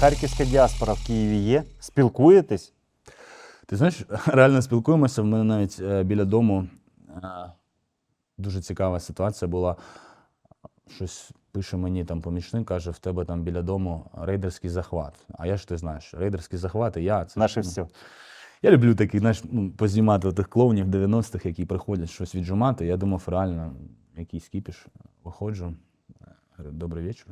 Харківська діаспора в Києві є? Спілкуєтесь? Ти знаєш, реально спілкуємося. В мене навіть е, біля дому е, дуже цікава ситуація була. Щось пише мені там помічник, каже, в тебе там біля дому рейдерський захват. А я ж ти знаєш, рейдерський захват і я. Це Наше ну, все. Я люблю такий, знаєш, ну, познімати тих клоунів 90-х, які приходять щось віджимати. Я думав, реально, якийсь кіпіш. Виходжу. е, Говорю, добрий вечір.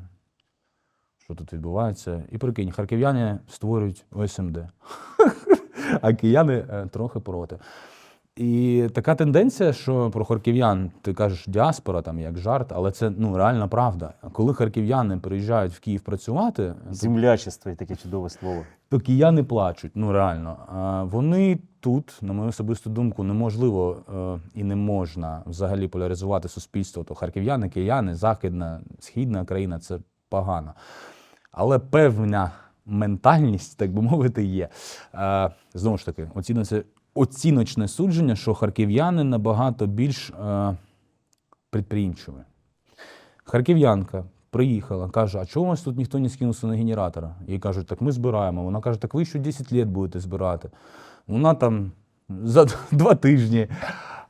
Що тут відбувається? І прикинь, харків'яни створюють ОСМД, а кияни е, трохи проти. І така тенденція, що про харків'ян ти кажеш діаспора, там як жарт, але це ну реальна правда. Коли харків'яни приїжджають в Київ працювати, Землячество таке чудове слово. то кияни плачуть, ну реально. А вони тут, на мою особисту думку, неможливо е, і не можна взагалі поляризувати суспільство. То харків'яни, кияни, західна, східна країна це погано. Але певна ментальність, так би мовити, є. Е, знову ж таки, оціниться оціночне судження, що харків'яни набагато більш е, підприємчиві. Харків'янка приїхала, каже: а чого у вас тут ніхто не скинувся на генератора? Їй кажуть, так ми збираємо. Вона каже, так ви ще 10 років будете збирати. Вона там за два тижні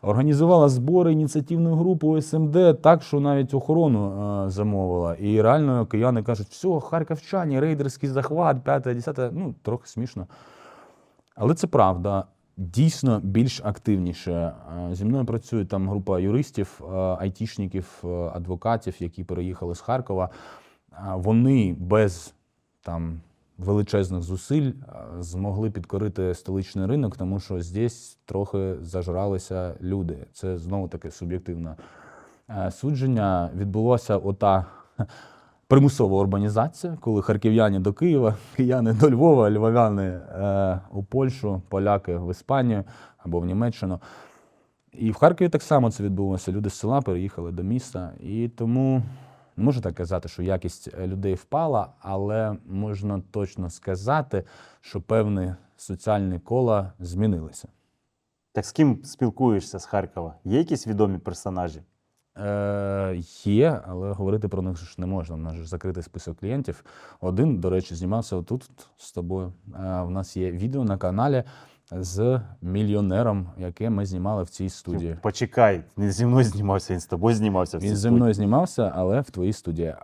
організувала збори ініціативну групу СМД так, що навіть охорону е, замовила. І реально кияни кажуть, все, харківчані, рейдерський захват, 5-10, ну, трохи смішно. Але це правда. Дійсно більш активніше. Е, Зі мною працює там група юристів, е, айтішників, е, адвокатів, які переїхали з Харкова. Вони без там величезних зусиль змогли підкорити столичний ринок, тому що здесь трохи зажралися люди. Це знову таке суб'єктивне е, судження. Відбулося ота примусова урбанізація, коли харків'яни до Києва, кияни до Львова, львов'яни е, у Польщу, поляки в Іспанію або в Німеччину. І в Харкові так само це відбулося. Люди з села переїхали до міста. І тому не можу так казати, що якість е, людей впала, але можна точно сказати, що певні соціальні кола змінилися. Так з ким спілкуєшся з Харкова? Є якісь відомі персонажі? Е, є, але говорити про них ж не можна. У нас ж закритий список клієнтів. Один, до речі, знімався отут з тобою. Е, в нас є відео на каналі з мільйонером, яке ми знімали в цій студії. Почекай, не зі мною знімався, він з тобою знімався. в цій Він зі студії. мною знімався, але в твоїй студії.